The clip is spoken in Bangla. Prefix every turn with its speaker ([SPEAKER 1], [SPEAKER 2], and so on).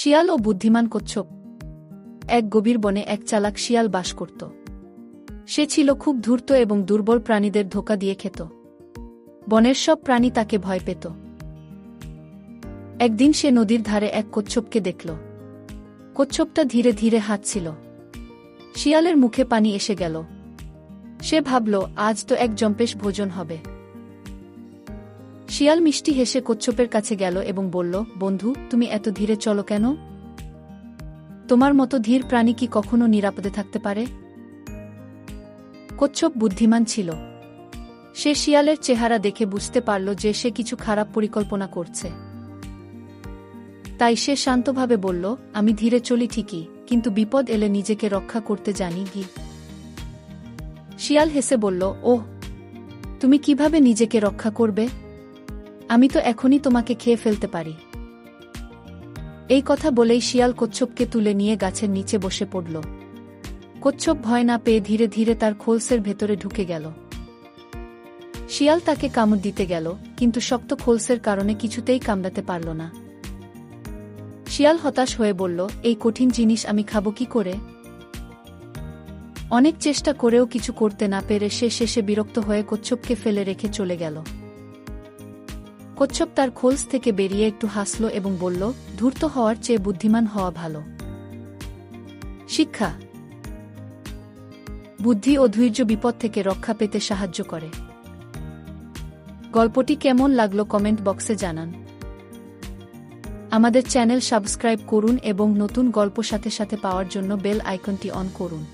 [SPEAKER 1] শিয়াল ও বুদ্ধিমান কচ্ছপ। এক গভীর বনে এক চালাক শিয়াল বাস করত। সে ছিল খুব ধূর্ত এবং দুর্বল প্রাণীদের ধোকা দিয়ে খেত। বনের সব প্রাণী তাকে ভয় পেত। একদিন সে নদীর ধারে এক কচ্ছপকে দেখল। কচ্ছপটা ধীরে ধীরে হাঁটছিল। শিয়ালের মুখে পানি এসে গেল। সে ভাবল, আজ তো এক জম্পেশ ভোজন হবে। শিয়াল মিষ্টি হেসে কচ্ছপের কাছে গেল এবং বলল, বন্ধু, তুমি এত ধীরে চলো কেন? তোমার মতো ধীর প্রাণী কি কখনো নিরাপদে থাকতে পারে? কচ্ছপ বুদ্ধিমান ছিল। সে শিয়ালের চেহারা দেখে বুঝতে পারল যে সে কিছু খারাপ পরিকল্পনা করছে। তাই সে শান্তভাবে বলল, আমি ধীরে চলি ঠিকই, কিন্তু বিপদ এলে নিজেকে রক্ষা করতে জানি গি শিয়াল হেসে বলল, ওহ, তুমি কীভাবে নিজেকে রক্ষা করবে? আমি তো এখনই তোমাকে খেয়ে ফেলতে পারি। এই কথা বলেই শিয়াল কচ্ছপকে তুলে নিয়ে গাছের নিচে বসে পড়ল। কচ্ছপ ভয় না পেয়ে ধীরে ধীরে তার খোলসের ভেতরে ঢুকে গেল। শিয়াল তাকে কামড় দিতে গেল, কিন্তু শক্ত খোলসের কারণে কিছুতেই কামড়াতে পারল না। শিয়াল হতাশ হয়ে বলল, এই কঠিন জিনিস আমি খাব কি করে? অনেক চেষ্টা করেও কিছু করতে না পেরে সে শেষে বিরক্ত হয়ে কচ্ছপকে ফেলে রেখে চলে গেল। কচ্ছপ তার খোলস থেকে বেরিয়ে একটু হাসল এবং বলল, ধূর্ত হওয়ার চেয়ে বুদ্ধিমান হওয়া ভালো। শিক্ষা। বুদ্ধি ও ধৈর্য বিপদ থেকে রক্ষা পেতে সাহায্য করে। গল্পটি কেমন লাগল কমেন্ট বক্সে জানান। আমাদের চ্যানেল সাবস্ক্রাইব করুন এবং নতুন গল্প সাথে সাথে পাওয়ার জন্য বেল আইকনটি অন করুন।